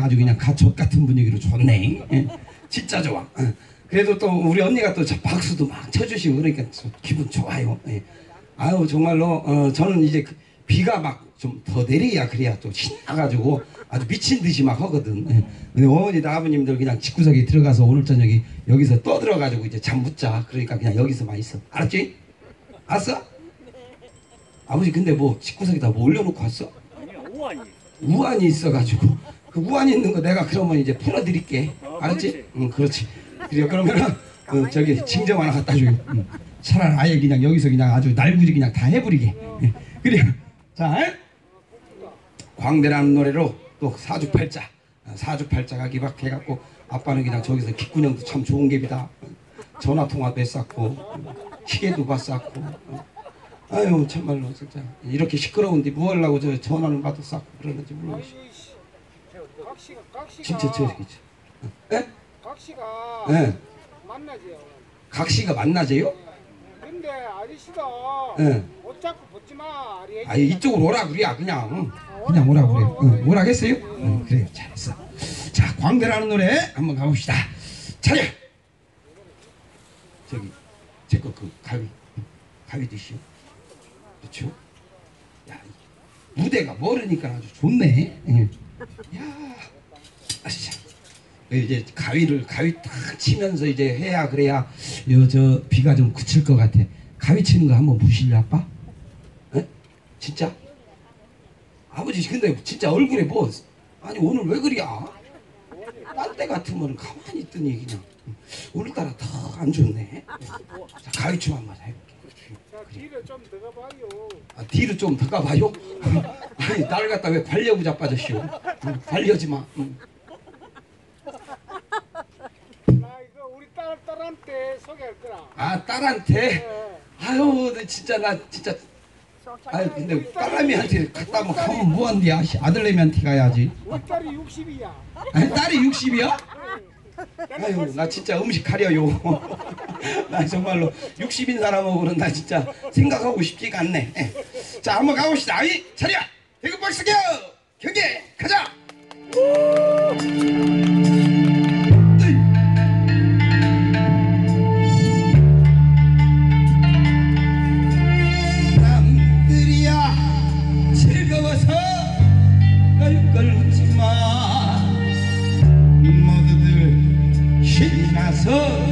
아주 그냥 가촉 같은 분위기로 좋네. 예, 진짜 좋아. 예. 그래도 또 우리 언니가 또저 박수도 막 쳐주시고 그러니까 저 기분 좋아요. 예. 아유 정말로 어, 저는 이제 그 비가 막 좀 더 내려야 그래야 또 신나가지고 아주 미친 듯이 막 하거든. 예. 근데 어머니도 아버님들 그냥 집구석에 들어가서 오늘 저녁에 여기서 떠들어가지고 이제 잠 못 자. 그러니까 그냥 여기서만 있어. 알았지? 알았어? 아버지 근데 뭐 집구석에다 뭐 올려놓고 왔어? 아니야 우환이 우환이 있어가지고 그 우환이 있는 거 내가 그러면 이제 풀어드릴게. 어, 알았지? 응 그렇지. 그래요. 그러면은 어, 저기 징점 하나 갖다 줘요. 응. 차라리 아예 그냥 여기서 그냥 아주 날부지 그냥 다 해버리게. 예. 그래요. 자 에? 광대라는 노래로 또 사주팔자. 어, 사주팔자가 기박해갖고 아빠는 그냥 저기서 귓구녕도 참 좋은 갭이다. 전화 통화도 했었고 시계도 봤었고. 어. 아유 참말로 진짜. 이렇게 시끄러운데 뭐 하려고 저 전화를 받았었고 그러는지 모르겠어 진짜 저기지 예? 각시가 예. 만나죠. 각시가 만나재요? 근데 아저씨도 예. 옷 자꾸 벗지 마. 아리 아 이쪽으로 오라 그래야 그냥 그냥 오라 그래 응, 오라 겠어요? 응, 그래요 잘했어 자 광대라는 노래 한번 가봅시다 차려 저기 제거 그 가위 가위 드시오 그렇죠 야이 무대가 멀으니까 아주 좋네 예. 야 아시자 이제 가위를 가위 탁 치면서 이제 해야 그래야 요 저 비가 좀 그칠 것 같아 가위 치는 거 한번 보실래 아빠? 에? 진짜? 아버지 근데 진짜 얼굴에 뭐 아니 오늘 왜 그리야? 딴 때 같으면 가만히 있더니 그냥 오늘따라 더 안 좋네. 자 가위 춤 한번 해볼게. 자 뒤를 좀 들어가 봐요. 아, 뒤로 좀더 가봐요. 아니 날 갖다 왜 관려부 자빠졌시오? 응, 관려지 마. 응. 나 이거 우리 딸 딸한테 소개할 거라. 아 딸한테 예. 아유 나 진짜 나 진짜 아유 근데 딸내미한테 갔다 하면 가면 뭐한디야 아들내미한테 가야지. 우리 딸이 60이야. 아니, 딸이 60이야? 아유 나 진짜 음식 가려요 나 정말로 60인 사람하고는 나 진짜 생각하고 싶지가 않네 예. 자 한번 가봅시다 아이 차려 대급 박수 겨 경기 가자 신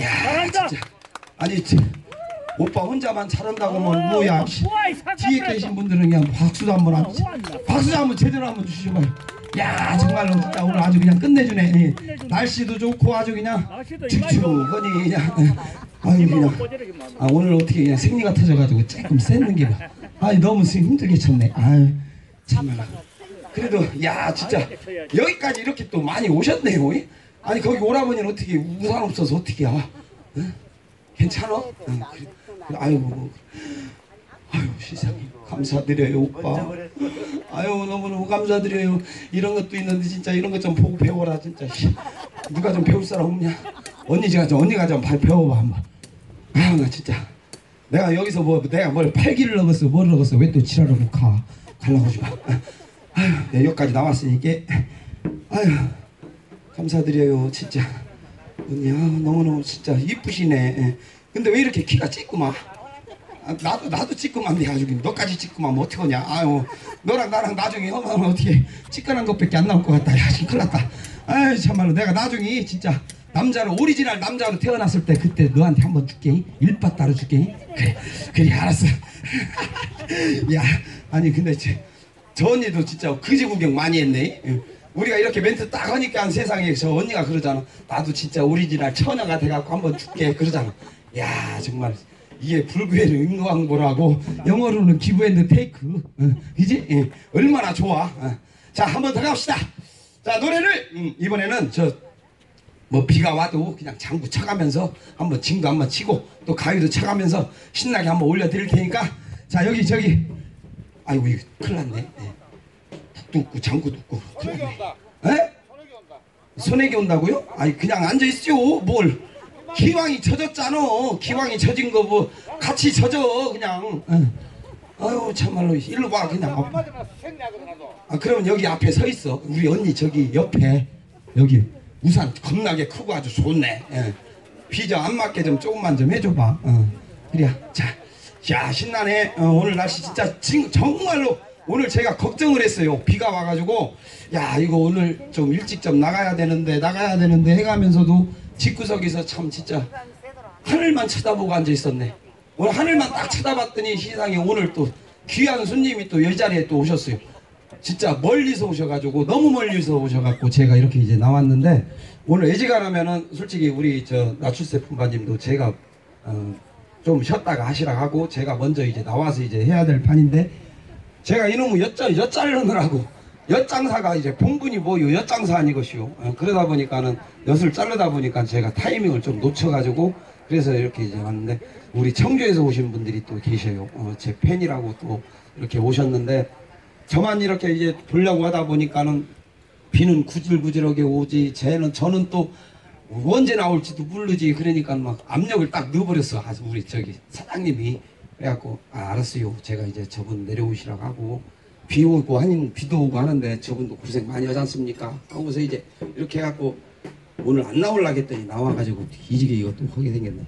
야, 잘한다. 진짜. 아니 지- 오빠 혼자만 잘한다고 하면 뭐야. 씨. 우와이, 뒤에 그랬어. 계신 분들은 그냥 박수도 한번 한, 어, 박수 한번 제대로 한번 주시고요. 야 정말로 진짜 오늘 아주 그냥 끝내주네. 예. 날씨도 좋고 아주 그냥 축축하니 그냥 아니 그냥 아 오늘 어떻게 그냥 생리가 터져가지고 조금 쎘는 게 막. 아니 너무 힘들게 쳤네. 아유 참말. 그래도 야 진짜 여기까지 이렇게 또 많이 오셨네요. 이? 아니 거기 오라버니는 어떻게 우산 없어서 어떻게 와? 응? 괜찮아? 응, 그래. 그래, 아유 뭐, 아유 세상에 감사드려요 오빠. 아유 너무너무 감사드려요. 이런 것도 있는데 진짜 이런 것 좀 보고 배워라 진짜. 씨. 누가 좀 배울 사람 없냐? 언니가 좀 언니가 좀발 배워봐 한번. 아유 나 진짜 내가 여기서 뭐 내가 뭘 팔기를 먹었어 뭘 먹었어 왜 또 지랄하고 가 갈라고 하지 마 아유 내가 여기까지 나왔으니까 아유 감사드려요 진짜. 아 너무너무 진짜 이쁘시네. 예. 근데 왜 이렇게 키가 찌구만 아, 나도 나도 찌끄만데 아주 너까지 찌끄만 뭐 어떡하냐? 아유 너랑 나랑 나중에 하면 어떻게 찌끈한 것밖에 안 나올 것 같다. 야 큰일 났다. 아유 참말로 내가 나중에 진짜 남자로 오리지널 남자로 태어났을 때 그때 너한테 한번 줄게. 일바 따로 줄게. 그래 그래 알았어. 야 아니 근데 저, 저 언니도 진짜 그지 구경 많이 했네. 예. 우리가 이렇게 멘트 딱 하니까 세상에 저 언니가 그러잖아. 나도 진짜 오리지널 처녀가 돼갖고 한번 줄게. 그러잖아. 야 정말 이게 불교에는 인광보라고 영어로는 기브 앤드 테이크 어, 그지? 예, 얼마나 좋아. 어. 자 한번 더 갑시다. 자 노래를 음, 이번에는 저 뭐 비가 와도 그냥 장구 쳐가면서 한번 징도 한번 치고 또 가위도 쳐가면서 신나게 한번 올려드릴 테니까. 자 여기 저기. 아이고 이거 큰일 났네. 예. 북도 없고 장구도 없고 났네 온다. 에? 손에게 온다. 손에게 온다고요? 아니 그냥 앉아 있죠. 뭘 기왕이 젖었잖아. 기왕이 젖은 거 뭐 같이 젖어 그냥. 응. 아유 참말로 일로 와 그냥. 아 그러면 여기 앞에 서 있어. 우리 언니 저기 옆에 여기 우산 겁나게 크고 아주 좋네. 예. 비저 안 맞게 좀 조금만 좀 해줘봐. 어. 그래. 자, 야 신나네. 어, 오늘 날씨 진짜 진, 정말로 오늘 제가 걱정을 했어요. 비가 와가지고 야 이거 오늘 좀 일찍 좀 나가야 되는데 나가야 되는데 해가면서도 집구석에서 참 진짜 하늘만 쳐다보고 앉아 있었네. 오늘 하늘만 딱 쳐다봤더니 세상에 오늘 또 귀한 손님이 또이 자리에 또 오셨어요. 진짜 멀리서 오셔가지고 너무 멀리서 오셔갖고 제가 이렇게 이제 나왔는데 오늘 애지간하면은 솔직히 우리 저 나출세 품바님도 제가 어, 좀 쉬었다가 하시라 하고 제가 먼저 이제 나와서 이제 해야 될 판인데 제가 이놈의 엿자 엿자르느라고 엿장사가 이제 본분이 뭐요 엿장사 아니 것이요 어, 그러다 보니까는 엿을 자르다 보니까 제가 타이밍을 좀 놓쳐가지고 그래서 이렇게 이제 왔는데 우리 청주에서 오신 분들이 또 계셔요. 어, 제 팬이라고 또 이렇게 오셨는데 저만 이렇게 이제 보려고 하다 보니까는 비는 구질구질하게 오지 쟤는 저는 또 언제 나올지도 모르지. 그러니까 막 압력을 딱 넣어버렸어. 우리 저기 사장님이 그래갖고 아 알았어요. 제가 이제 저분 내려오시라고 하고 비 오고 아닌 비도 오고 하는데 저분도 고생 많이 하지 않습니까? 하고서 이제 이렇게 해갖고 오늘 안 나올라 했더니 나와가지고 이지게 이것도 하게 생겼네.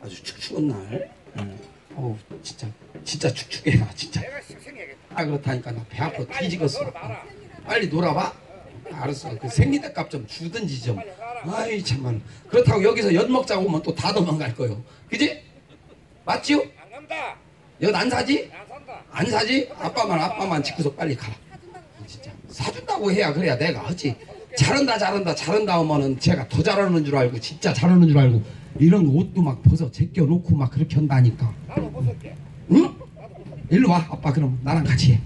아주 축축한 날. 응. 어우 진짜 진짜 축축해. 나 진짜. 내가 생략했다. 아 그렇다니까. 나 배 아파. 뒤지겠어. 놀아봐라. 빨리 놀아봐. 알았어. 그 생리대 값 좀 주든지 좀. 아이 참만 그렇다고 여기서 엿 먹자고 오면 또 다 도망갈 거요. 그지? 맞지요 안 간다. 엿안 사지? 안 산다. 안 사지? 아빠만 아빠만 집고서 빨리 가 진짜. 사준다고 해야 그래야 내가 하지 잘한다 잘한다 잘한다 하면은 제가 더 잘하는 줄 알고 진짜 잘하는 줄 알고 이런 거 옷도 막 벗어 제껴 놓고 막 그렇게 한다니까. 나도 벗을게. 응? 일로 와 아빠. 그럼 나랑 같이 해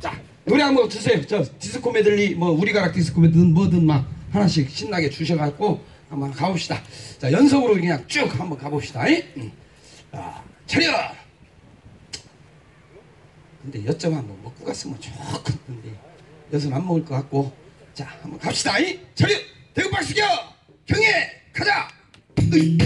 자 노래 한곡 주세요. 저 디스코 메들리 뭐 우리가락 디스코 메든 뭐든 막 하나씩 신나게 주셔갖고 한번 가봅시다. 자 연속으로 그냥 쭉 한번 가봅시다. 잉? 응. 자 차려 근데 엿점 한번 먹고 갔으면 좋겠는데 엿은 안 먹을 것 같고 자 한번 갑시다 잉? 차려 대구 박수겨 경애 가자 으이.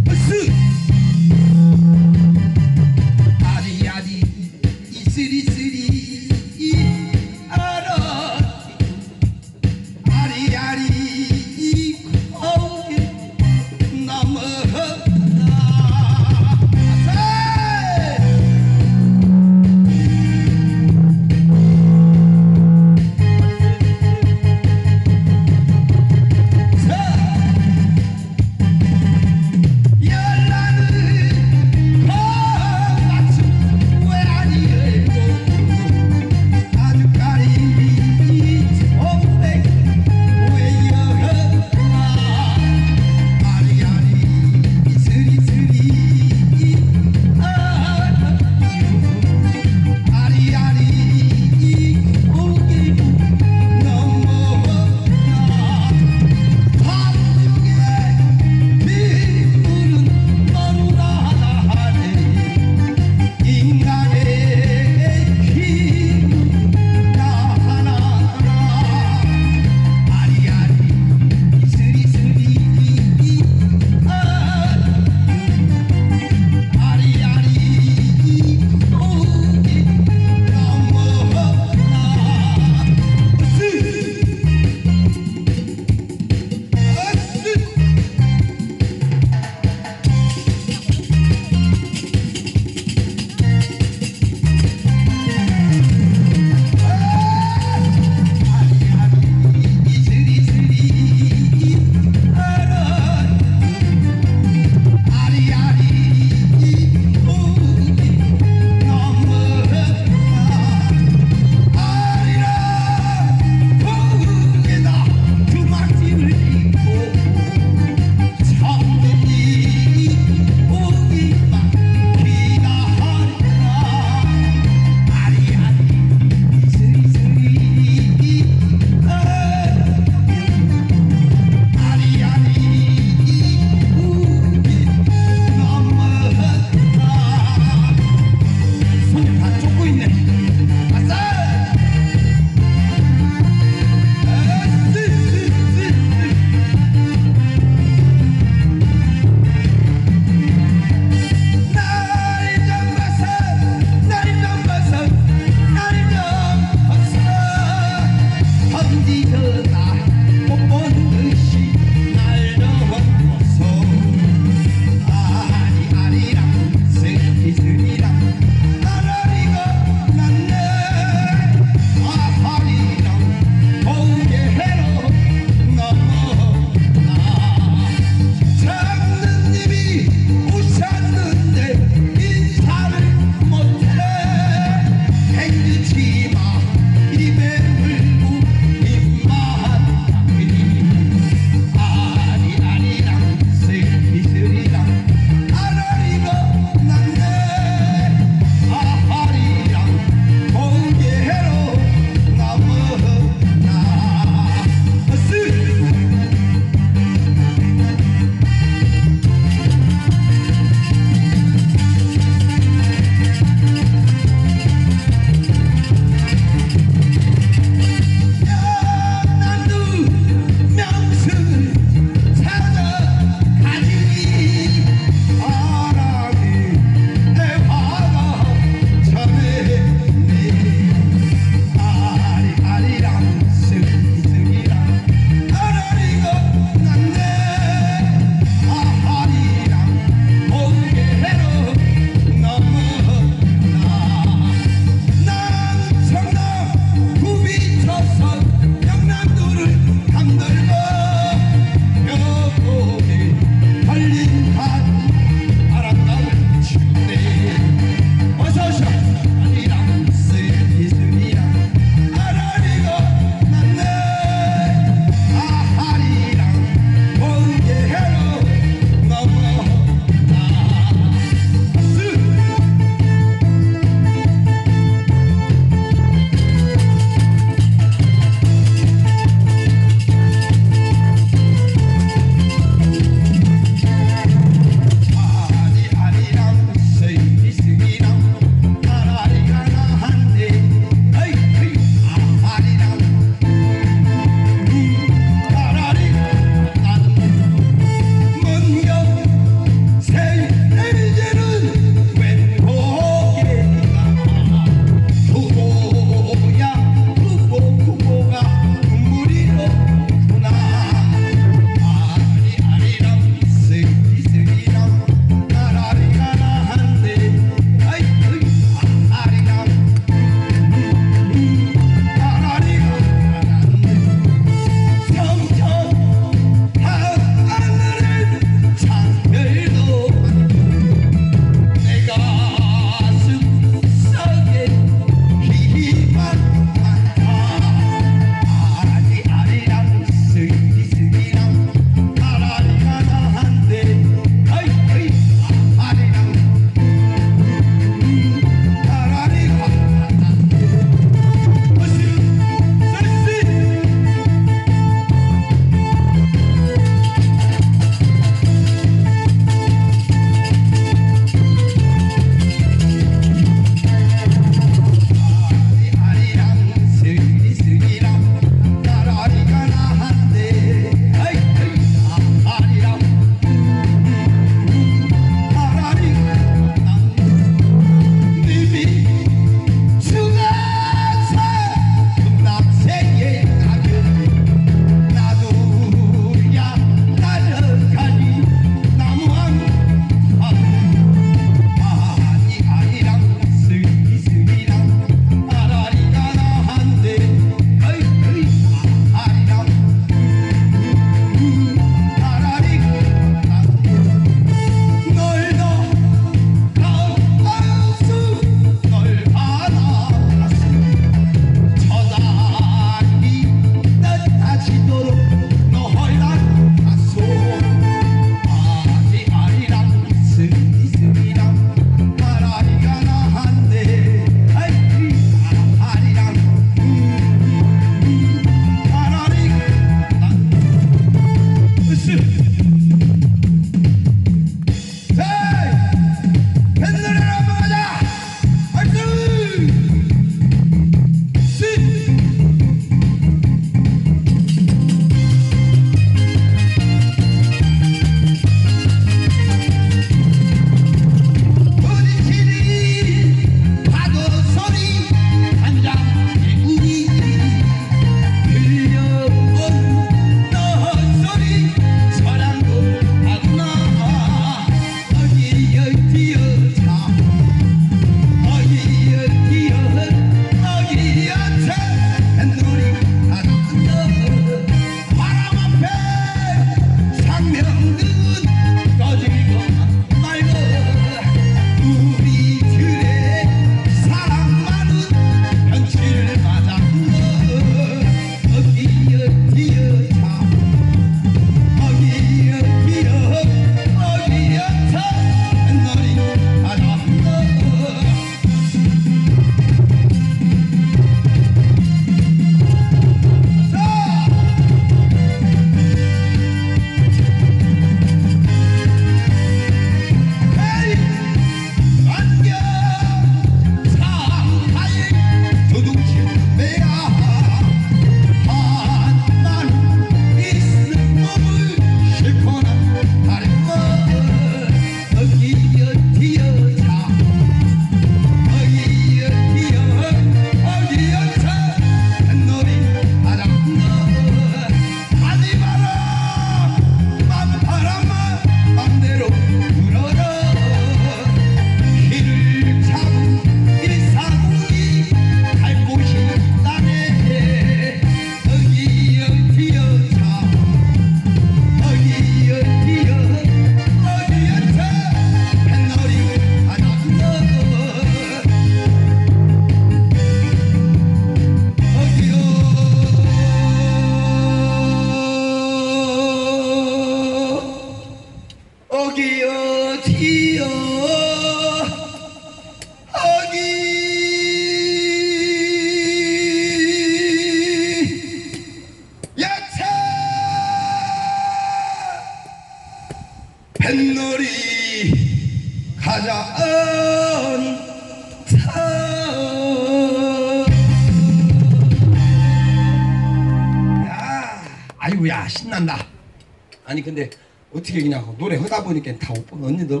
아니 근데 어떻게 그냥 노래 하다 보니까 다 오빠 언니들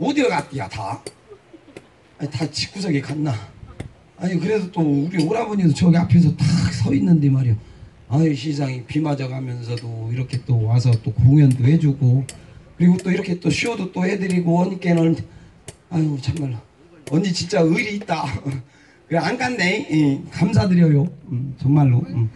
어디로 갔디야 다? 아니 다 집구석에 갔나? 아니 그래도 또 우리 오라버니도 저기 앞에서 딱 서 있는데 말이야. 아이 시상이 비 맞아가면서도 이렇게 또 와서 또 공연도 해주고 그리고 또 이렇게 또 쇼도 또 해드리고 하니까는 아유 참말로 언니 진짜 의리 있다. 그래 안 갔네. 예, 감사드려요. 음, 정말로. 음.